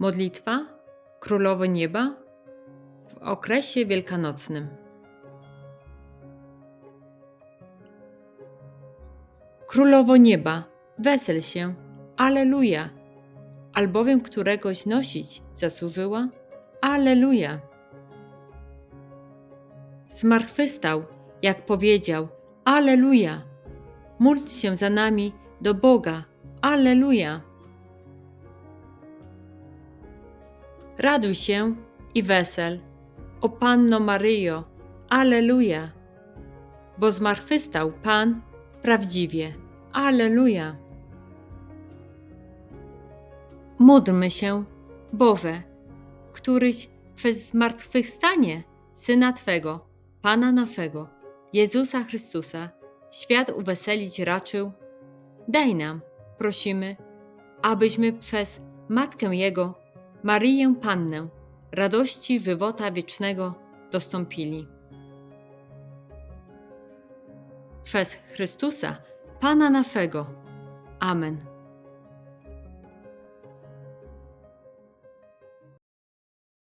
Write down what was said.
Modlitwa Królowo Nieba w okresie wielkanocnym. Królowo Nieba, wesel się, Alleluja, albowiem któregoś nosić zasłużyła, Alleluja. Zmartwychwstał, jak powiedział, Alleluja. Módl się za nami do Boga, Alleluja. Raduj się i wesel, o Panno Maryjo, Alleluja. Bo zmartwychwstał Pan prawdziwie, Alleluja. Módlmy się, Boże, któryś przez zmartwychwstanie Syna Twego, Pana naszego, Jezusa Chrystusa, świat uweselić raczył, daj nam, prosimy, abyśmy przez Matkę Jego, Maryję Pannę, radości żywota wiecznego dostąpili. Przez Chrystusa, Pana naszego. Amen.